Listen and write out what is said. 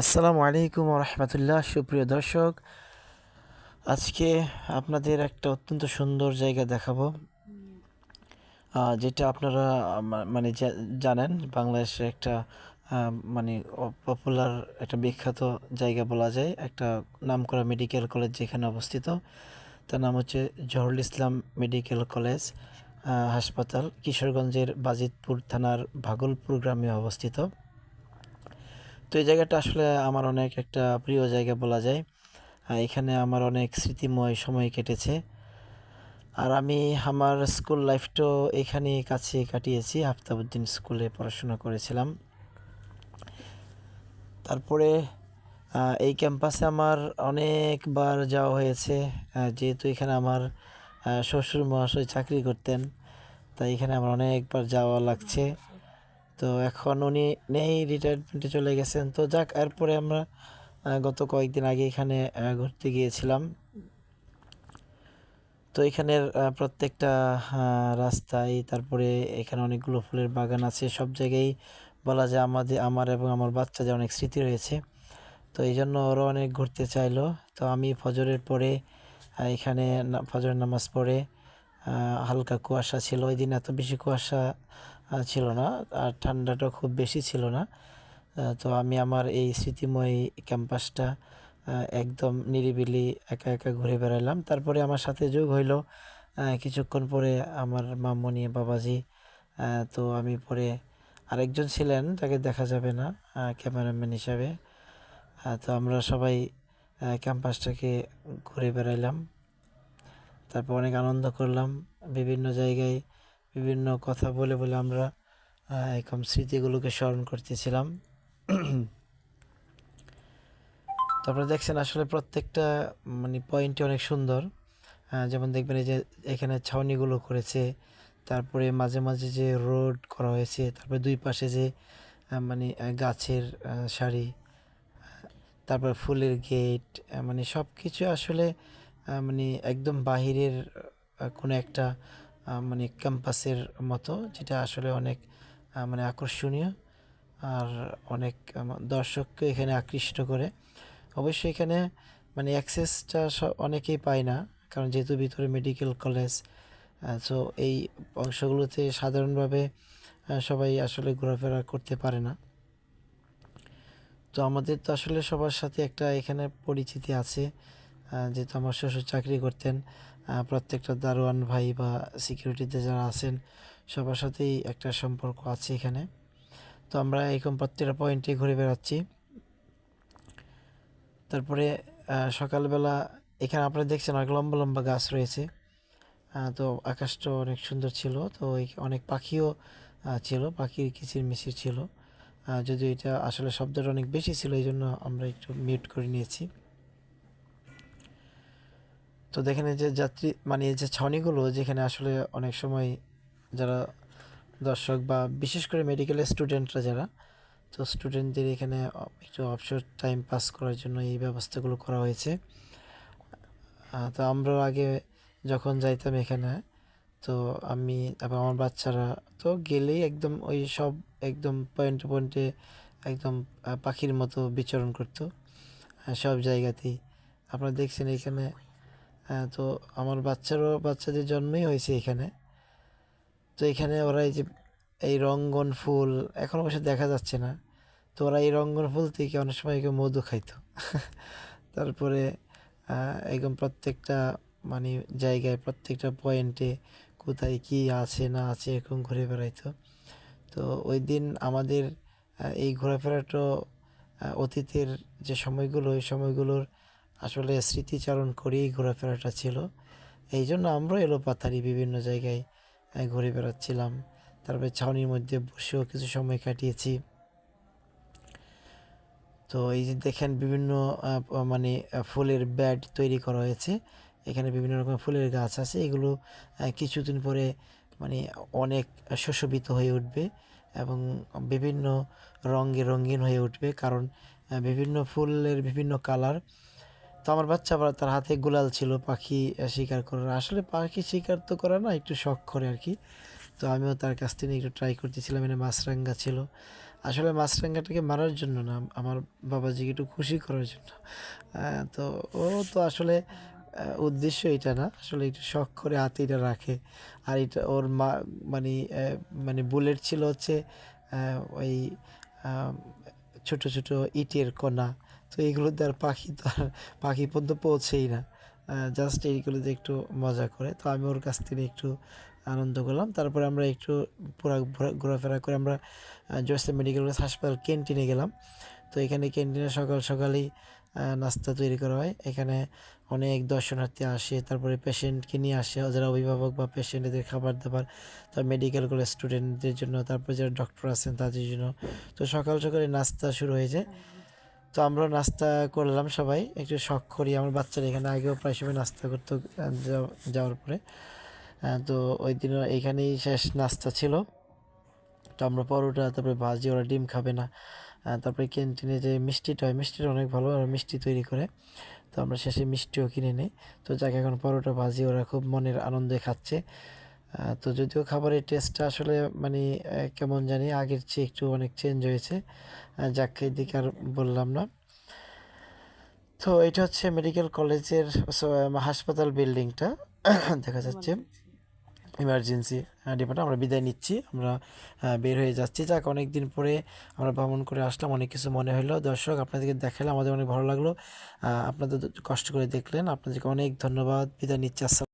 আসসালামু আলাইকুম রহমতুল্লাহ। সুপ্রিয় দর্শক, আজকে আপনাদের একটা অত্যন্ত সুন্দর জায়গা দেখাবো যেটা আপনারা মানে জানেন, বাংলাদেশের একটা মানে পপুলার একটা বিখ্যাত জায়গা বলা যায়, একটা নামকরা মেডিকেল কলেজ যেখানে অবস্থিত। তার নাম হচ্ছে জহুরুল ইসলাম মেডিকেল কলেজ হাসপাতাল, কিশোরগঞ্জের বাজিতপুর থানার ভাগলপুর গ্রামে অবস্থিত। তো এই জায়গাটা আসলে আমার অনেক একটা প্রিয় জায়গা বলা যায়। এখানে আমার অনেক স্মৃতিময় সময় কেটেছে। আর আমি আমার স্কুল লাইফটাও এখানে কাছে কাটিয়েছি, আফতাবুদ্দিন স্কুলে পড়াশোনা করেছিলাম। তারপরে এই ক্যাম্পাসে আমার অনেকবার যাওয়া হয়েছে। যেহেতু এখানে আমার শ্বশুর মহাশয় চাকরি করতেন, তাই এখানে আমার অনেকবার যাওয়া লাগছে। তো এখন উনি নেই রিটায়ারমেন্টে চলে গেছেন। তো যাক, এরপরে আমরা গত কয়েকদিন আগে এখানে ঘুরতে গিয়েছিলাম। তো এখানের প্রত্যেকটা রাস্তায়, তারপরে এখানে অনেকগুলো ফুলের বাগান আছে। সব জায়গায় বলা যায় আমাদের, আমার এবং আমার বাচ্চাদের অনেক স্মৃতি রয়েছে। তো এই জন্য ওরা অনেক ঘুরতে চাইলো। তো আমি ফজরের পরে এখানে ফজরের নামাজ পড়ে হালকা কুয়াশা ছিল। ওই দিন এত বেশি কুয়াশা ছিল না, আর ঠান্ডাটা খুব বেশি ছিল না। তো আমি আমার এই স্মৃতিময় ক্যাম্পাসটা একদম নিরিবিলি একা একা ঘুরে বেড়ালাম তারপরে আমার সাথে যোগ হইল কিছুক্ষণ পরে আমার মামনি বাবাজি তো আমি পরে আরেকজন ছিলেন, তাকে দেখা যাবে না ক্যামেরাম্যান হিসাবে। তো আমরা সবাই ক্যাম্পাসটাকে ঘুরে বেড়াইলাম। তারপর অনেক আনন্দ করলাম, বিভিন্ন জায়গায় বিভিন্ন কথা বলে বলে আমরা এরকম স্মৃতিগুলোকে স্মরণ করতেছিলাম। তারপরে দেখছেন আসলে প্রত্যেকটা মানে পয়েন্টই অনেক সুন্দর। যেমন দেখবেন এই যে এখানে ছাউনিগুলো করেছে, তারপরে মাঝে মাঝে যে রোড করা হয়েছে, তারপরে দুই পাশে যে মানে গাছের সারি, তারপর ফুলের গেট মানে সব কিছু আসলে মানে একদম বাহিরের কোনো একটা মানে ক্যাম্পাসের মতো, যেটা আসলে অনেক মানে আকর্ষণীয় আর অনেক দর্শককে এখানে আকৃষ্ট করে। অবশ্যই এখানে মানে অ্যাক্সেসটা অনেকেই পায় না, কারণ যেহেতু ভিতরে মেডিকেল কলেজ সো এই অংশগুলোতে সাধারণভাবে সবাই আসলে ঘোরাফেরা করতে পারে না। তো আমাদের তো আসলে সবার সাথে একটা এখানে পরিচিতি আছে যেহেতু আমার শ্বশুর চাকরি করতেন প্রত্যেকটা দারোয়ান ভাই বা সিকিউরিটিতে যারা আছেন সবার সাথেই একটা সম্পর্ক আছে এখানে। তো আমরা এরকম প্রত্যেকটা পয়েন্টে ঘুরে বেড়াচ্ছি। তারপরে সকালবেলা এখানে আপনারা দেখছেন অনেক লম্বা লম্বা গাছ রয়েছে। তো আকাশটা অনেক সুন্দর ছিল। তো অনেক পাখিও ছিল পাখির কিচিরমিচির ছিল। আহ, যদিও এটা আসলে শব্দটা অনেক বেশি ছিল এই জন্য আমরা একটু মিউট করে নিয়েছি। তো দেখেন এই যে যাত্রী মানে এই যে ছাউনিগুলো যেখানে আসলে অনেক সময় যারা দর্শক বা বিশেষ করে মেডিকেলের স্টুডেন্টরা যারা, তো স্টুডেন্টদের এখানে একটু অবসর টাইম পাস করার জন্য এই ব্যবস্থাগুলো করা হয়েছে। তো আমরাও আগে যখন যাইতাম এখানে, তো আমি এবং আমার বাচ্চারা, তো গেলেই একদম ওই সব একদম পয়েন্টে পয়েন্টে একদম পাখির মতো বিচরণ করতো সব জায়গাতেই। আপনারা দেখছেন এখানে তো আমার বাচ্চারও বাচ্চাদের জন্মই হয়েছে এখানে, তো এখানে ওরা এই যে, এই রঙ্গন ফুল, এখন অবশ্য দেখা যাচ্ছে না, তো ওরা এই রঙ্গন ফুল থেকে অনেক সময় কেউ মধু খাইতো। তারপরে একদম প্রত্যেকটা মানে জায়গায় প্রত্যেকটা পয়েন্টে কোথায় কি আছে, না আছে এরকম ঘুরে বেড়াইতো। তো ওই দিন আমাদের এই ঘোরাফেরাটা অতীতের যে সময়গুলো, ওই সময়গুলোর আসলে স্মৃতিচারণ করেই ঘোরাফেরাটা ছিল। এই জন্য আমরাও এলো পাথারি বিভিন্ন জায়গায় ঘুরে বেড়াচ্ছিলাম। তারপরে ছাউনির মধ্যে বসেও কিছু সময় কাটিয়েছি। তো এই যে দেখেন বিভিন্ন মানে ফুলের ব্যাড তৈরি করা হয়েছে। এখানে বিভিন্ন রকম ফুলের গাছ আছে। এগুলো কিছুদিন পরে মানে অনেক সুশোভিত হয়ে উঠবে এবং বিভিন্ন রঙে রঙিন হয়ে উঠবে। কারণ বিভিন্ন ফুলের বিভিন্ন কালার তো আমার বাচ্চা আবার তার হাতে গুলাল ছিল, পাখি শিকার করার। আসলে পাখি শিকার তো করা না, একটু শখ করে আর কি। তো আমিও তার কাছ থেকে একটু ট্রাই করতেছিলাম, এনে মাছরাঙ্গা ছিল। আসলে মাছরাঙ্গাটাকে মারার জন্য না, আমার বাবাজিকে একটু খুশি করার জন্য। তো ও তো আসলে উদ্দেশ্য এটা না, আসলে একটু শখ করে হাতে এটা রাখে। আর এটা ওর মা মানে মানে বুলেট ছিল হচ্ছে ওই ছোট ছোট ইটের কণা। তো এগুলোতে আর পাখি তো আর পাখি পর্যন্ত পৌঁছেই না। জাস্ট এইগুলোতে একটু মজা করে। তো আমি ওর কাছ থেকে একটু আনন্দ করলাম। তারপরে আমরা একটু পুরা ঘোরাফেরা করে আমরা জোসে মেডিকেল কলেজ হাসপাতাল ক্যান্টিনে গেলাম। তো এখানে ক্যান্টিনে সকাল সকালেই নাস্তা তৈরি করা হয়। এখানে অনেক দর্শনার্থী আসে। তারপরে পেশেন্টকে নিয়ে আসে। যারা অভিভাবক বা পেশেন্টদের খাবার দাবার, তার মেডিকেল কলেজ স্টুডেন্টদের জন্য, তারপরে যারা ডক্টর আছেন তাদের জন্য। তো সকাল সকালে নাস্তা শুরু হয়ে যায়। তো আমরা নাস্তা করলাম সবাই। একটু শখ করি, আমার বাচ্চারা এখানে আগেও প্রায় সময় নাস্তা করতো যাওয়ার পরে। তো ওই দিন এখানেই শেষ নাস্তা ছিল। তো আমরা পরোটা, তারপরে ভাজি, ওরা ডিম খাবে না। তারপরে ক্যান্টিনে যে মিষ্টিটা হয়, মিষ্টিটা অনেক ভালো, ওরা মিষ্টি তৈরি করে। তো আমরা শেষে মিষ্টিও কিনে নিই। তো যাকে, এখন পরোটা, ভাজি, ওরা খুব মনের আনন্দে খাচ্ছে। তো যদিও খাবারের টেস্টটা আসলে মানে কেমন জানি আগের চেয়ে একটু অনেক চেঞ্জ হয়েছে। যাক এদিকে আর বললাম না। তো এটা হচ্ছে মেডিকেল কলেজের হাসপাতাল বিল্ডিংটা দেখা যাচ্ছে। ইমার্জেন্সি ডিপার্টমেন্ট আমরা বিদায় নিচ্ছি। আমরা বের হয়ে যাচ্ছি। যাক অনেক দিন পরে আমরা ভ্রমণ করে আসলাম। অনেক কিছু মনে হলো। দর্শক আপনাদেরকে দেখালে আমাদের অনেক ভালো লাগল। আপনাদের কষ্ট করে দেখলেন। আপনাদেরকে অনেক ধন্যবাদ। বিদায় নিচ্ছি।